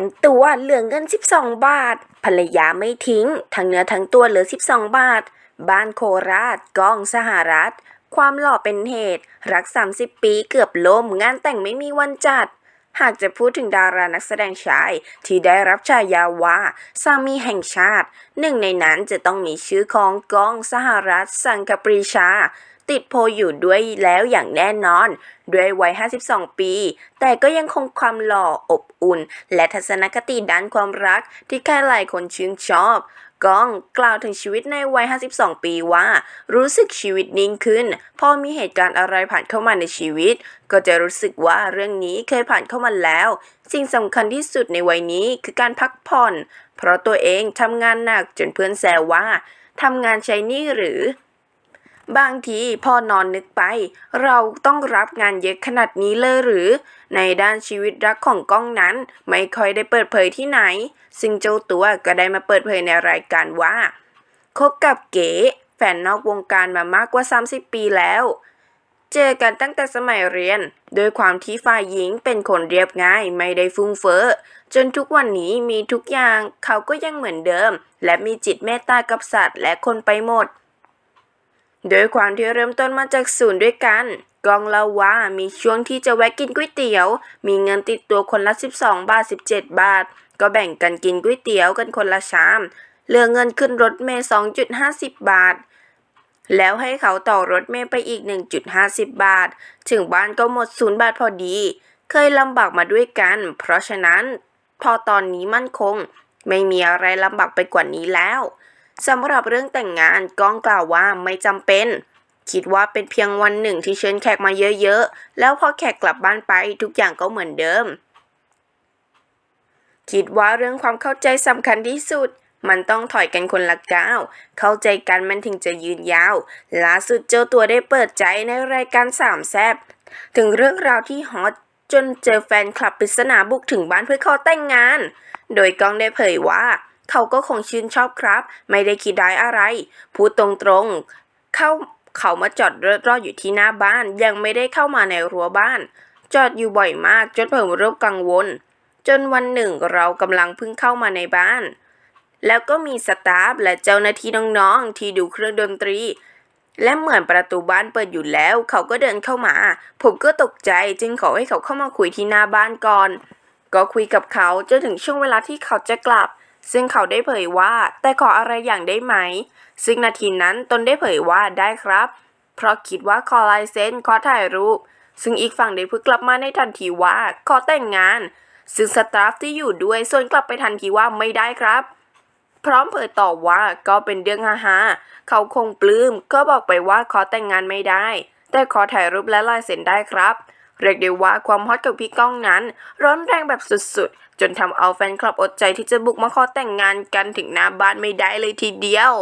ทั้งตัวเหลือเงิน 12 บาท ภรรยาไม่ทิ้ง ทั้งเนื้อทั้งตัวเหลือ 12 บาท บ้านโคราชกองสหรัฐ ความหล่อเป็นเหตุ รัก 30 ปีเกือบล่มงานแต่งไม่มีวันจัด หากจะพูดถึงดารานักแสดงชาย ที่ได้รับฉายาว่าสามีแห่งชาติ หนึ่งในนั้นจะต้องมีชื่อของกองสหรัฐสังคปรีชา ติดโพลอยู่ด้วยแล้วอย่างแน่นอน ด้วยวัย 52 ปี แต่ก็ยังคงความหล่ออบอุ่น และทัศนคติด้านความรักที่ใครหลายคนชื่นชอบก้องกล่าวถึงชีวิตในวัย 52 ปีว่า รู้สึกชีวิตนิ่งขึ้น พอมีเหตุการณ์อะไรผ่านเข้ามาในชีวิต ก็จะรู้สึกว่าเรื่องนี้เคยผ่านเข้ามาแล้ว สิ่งสำคัญที่สุดในวัยนี้คือการพักผ่อน เพราะตัวเองทำงานหนักจนเพื่อนแซวว่าทำงานใช้นี่หรือ บางทีพอนอนนึกไป เราต้องรับงานเยอะขนาดนี้เลยหรือ ในด้านชีวิตรักของก้องนั้น ไม่ค่อยได้เปิดเผยที่ไหน ซึ่งเจ้าตัวก็ได้มาเปิดเผยในรายการว่าคบกับเก๋แฟนนอกวงการมามากกว่า 30 ปีแล้ว เจอกันตั้งแต่สมัยเรียน โดยความที่ฝ่ายหญิงเป็นคนเรียบง่ายไม่ได้ฟุ้งเฟ้อจนทุกวันนี้มีทุกอย่างเขาก็ยังเหมือนเดิม และมีจิตเมตตากับสัตว์และคนไปหมด โดยความที่เริ่มต้นมาจากศูนย์ด้วยกัน กองเล่าว่ามีช่วงที่จะแวะกินก๋วยเตี๋ยว มีเงินติดตัวคนละ 12 บาท 17 บาท ก็แบ่งกันกินก๋วยเตี๋ยวกันคนละชาม เหลือเงินขึ้นรถเมล์2.50 บาท แล้วให้เขาต่อรถเมล์ไปอีก 1.50 บาท ถึงบ้านก็หมดศูนย์บาทพอดี เคยลำบากมาด้วยกัน เพราะฉะนั้น พอตอนนี้มั่นคง ไม่มีอะไรลำบากไปกว่านี้แล้ว สำหรับเรื่องแต่งงานก้องกล่าวว่าไม่จำเป็น คิดว่าเป็นเพียงวันหนึ่งที่เชิญแขกมาเยอะๆ แล้วพอแขกกลับบ้านไปทุกอย่างก็เหมือนเดิม คิดว่าเรื่องความเข้าใจสำคัญที่สุด มันต้องถอยกันคนละก้าว เข้าใจกันมันถึงจะยืนยาว ล่าสุดเจ้าตัวได้เปิดใจในรายการสามแซบถึงเรื่องราวที่ฮอตจนเจอแฟนคลับปริศนาบุกถึงบ้านเพื่อขอแต่งงาน โดยก้องได้เผยว่า เขาก็คงชื่นชอบครับ ไม่ได้คิดร้ายอะไร พูดตรงๆ เข้าเขามาจอดรถรออยู่ที่หน้าบ้าน ยังไม่ได้เข้ามาในรั้วบ้าน จอดอยู่บ่อยมากจนผมเริ่มกังวล จนวันหนึ่งเรากำลังเพิ่งเข้ามาในบ้าน แล้วก็มีสตาฟและเจ้าหน้าที่น้องๆ ที่ดูเครื่องดนตรี และเหมือนประตูบ้านเปิดอยู่แล้ว เขาก็เดินเข้ามา ผมก็ตกใจจึงขอให้เขาเข้ามาคุยที่หน้าบ้านก่อน ก็คุยกับเขาจนถึงช่วงเวลาที่เขาจะกลับ ซึ่งเขาได้เผยว่าแต่ขออะไรอย่างได้ไหม ซึ่งนาทีนั้นตนได้เผยว่าได้ครับ เพราะคิดว่าขอลายเซ็นขอถ่ายรูป ซึ่งอีกฝั่งได้พูดกลับมาในทันทีว่าขอแต่งงาน ซึ่งสตาฟที่อยู่ด้วยส่วนกลับไปทันทีว่าไม่ได้ครับ พร้อมเผยตอบว่าก็เป็นเรื่องฮาฮาเขาคงปลื้มก็บอกไปว่าขอแต่งงานไม่ได้ แต่ขอถ่ายรูปและลายเซ็นได้ครับ เรียกได้ว่าความฮอตกับพี่ก้องนั้น ร้อนแรงแบบสุดๆ จนทำเอาแฟนคลับอดใจที่จะบุกมาขอแต่งงานกันถึงหน้าบ้านไม่ได้เลยทีเดียว